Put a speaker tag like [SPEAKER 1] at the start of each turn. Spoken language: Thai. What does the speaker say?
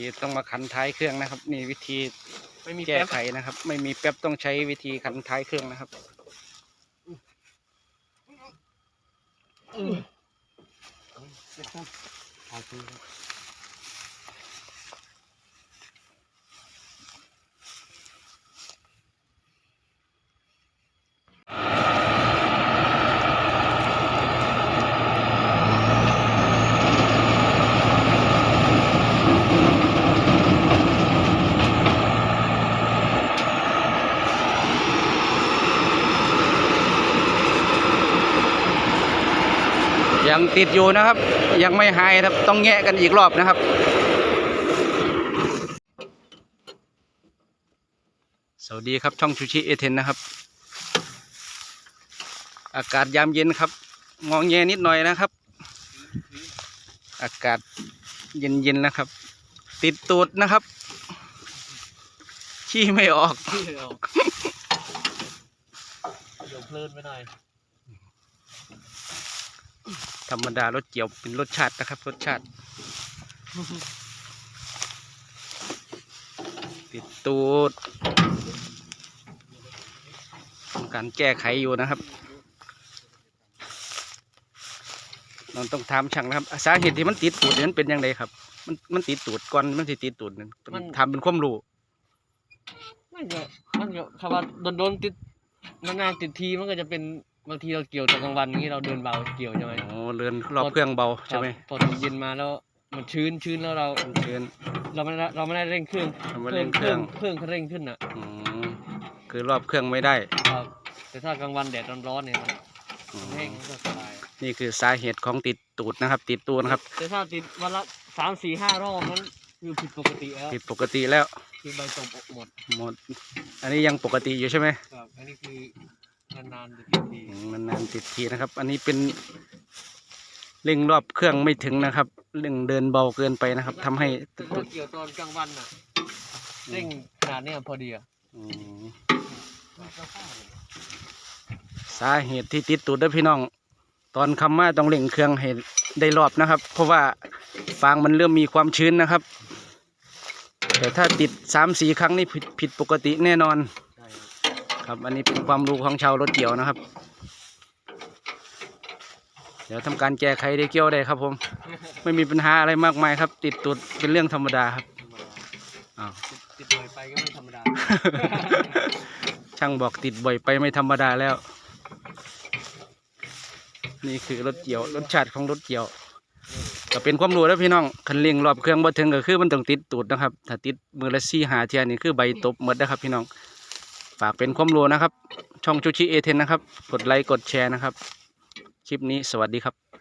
[SPEAKER 1] ที่ต้องมาขันท้ายเครื่องนะครับ นี่วิธี
[SPEAKER 2] ไม่มี
[SPEAKER 1] แก้
[SPEAKER 2] แป๊บ
[SPEAKER 1] ไขนะครับ ไม่มีแป๊บต้องใช้วิธีขันท้ายเครื่องนะครับ
[SPEAKER 2] อืม
[SPEAKER 1] ยังติดอยู่นะครับ ยังไม่หายครับต้องแงะกันอีกรอบนะครับ สวัสดีครับช่องชูชิเอเทนนะครับ อากาศยามเย็นครับ งองแงนิดหน่อยนะครับ อากาศเย็นๆนะครับ ติดตูดนะครับ ขี้ไม่ออก
[SPEAKER 2] ที่ออกเดี๋ยวเพลินไปหน่อย
[SPEAKER 1] ธรรมดารสเกี่ยวเป็นรสชาตินะครับ รสชาติ ติดตูดต้องการแก้ไขอยู่นะครับเราต้องถามช่างนะครับ สาเหตุที่มันติดตูดเนี่ยมันเป็นยังไงครับ มันมันติดตูดก่อนมันสิติดตูดนั่นต้องทำเป็นความรู้
[SPEAKER 2] มันก็มันก็คำว่าโดนโดนๆติดนานๆติดทีมันก็จะเป็น บางทีเราเกี่ยวตอนกลางวันอย่างนี้เราเดินเบาเกี่ยวใช่ไหม
[SPEAKER 1] โอ้เรือนรอบเครื่องเบาใช่ไหม
[SPEAKER 2] ครับพอตกเย็นมาแล้วมันชื้นชื้นแล้วเรา
[SPEAKER 1] เชิญ
[SPEAKER 2] เราไม่ได้เราไม่ได้เร่งเครื่อง
[SPEAKER 1] ทำมาเร่งเครื่อง
[SPEAKER 2] เครื่องเขาเร่งขึ้นอะ
[SPEAKER 1] อืมคือรอบเครื่องไม่ได้
[SPEAKER 2] ครับแต่ถ้ากลางวันแดดร้อนๆเนี่ยมัน
[SPEAKER 1] อืม
[SPEAKER 2] แห้งมันก็สบาย
[SPEAKER 1] นี่คือสาเหตุของติดตูดนะครับ ติดตูดนะครับ
[SPEAKER 2] แต่ถ้าติดวันละสามสี่ห้ารอบนั้นคือผิดปกติแล้ว
[SPEAKER 1] ผิดปกติแล้ว
[SPEAKER 2] คือใบตกหมด
[SPEAKER 1] หมด อันนี้ยังปกติอยู่ใช่ไหม
[SPEAKER 2] ครับอันนี้คือ นานๆจะติดที
[SPEAKER 1] อืมนานๆติดทีนะครับ อันนี้เป็นเร่งรอบเครื่องไม่ถึงนะครับเร่งเดินเบาเกินไปนะครับทำให้
[SPEAKER 2] แต่
[SPEAKER 1] ตุ
[SPEAKER 2] ถ้า
[SPEAKER 1] ด
[SPEAKER 2] เกี่ยวตอนกลางวันน่ะเร่งขนาดเนี้ยพอดีอะ
[SPEAKER 1] อืมสาเหตุที่ติดตูดเด้อพี่น้อง ตอนคำมาต้องเร่งเครื่องให้ได้รอบนะครับ เพราะว่าฟางมันเริ่มมีความชื้นนะครับ แต่ถ้าติดสามสี่ครั้งนี่ผิดผิดปกติแน่นอน
[SPEAKER 2] ใช่
[SPEAKER 1] ครับอันนี้เป็นความรู้ของชาวรถเกี่ยวนะครับ เดี๋ยวทำการแก้ไขได้เกี่ยวได้ครับ ผม ไม่มีปัญหาอะไรมากมายครับ ติดตุดเป็นเรื่องธรรมดาครับ
[SPEAKER 2] ธรรมดา
[SPEAKER 1] อ้าว
[SPEAKER 2] ติดติดบ่อยไปก็ไม่ธรรมดา
[SPEAKER 1] ช่างบอกติดบ่อยไปไม่ธรรมดาแล้ว นี่คือรถเกี่ยวรสชาติของรถเกี่ยวก็เป็นความรู้แล้วพี่น้องคันเร่งรอบเครื่องบ่ถึงก็คือมันต้องติดตูดนะครับ ถ้าติดมือละซี่หาเทียนี่คือใบตบหมดนะครับพี่น้อง ฝากเป็นความรู้นะครับ ช่องชูชิเอเทนนะครับ กดไลค์กดแชร์นะครับ คลิปนี้สวัสดีครับ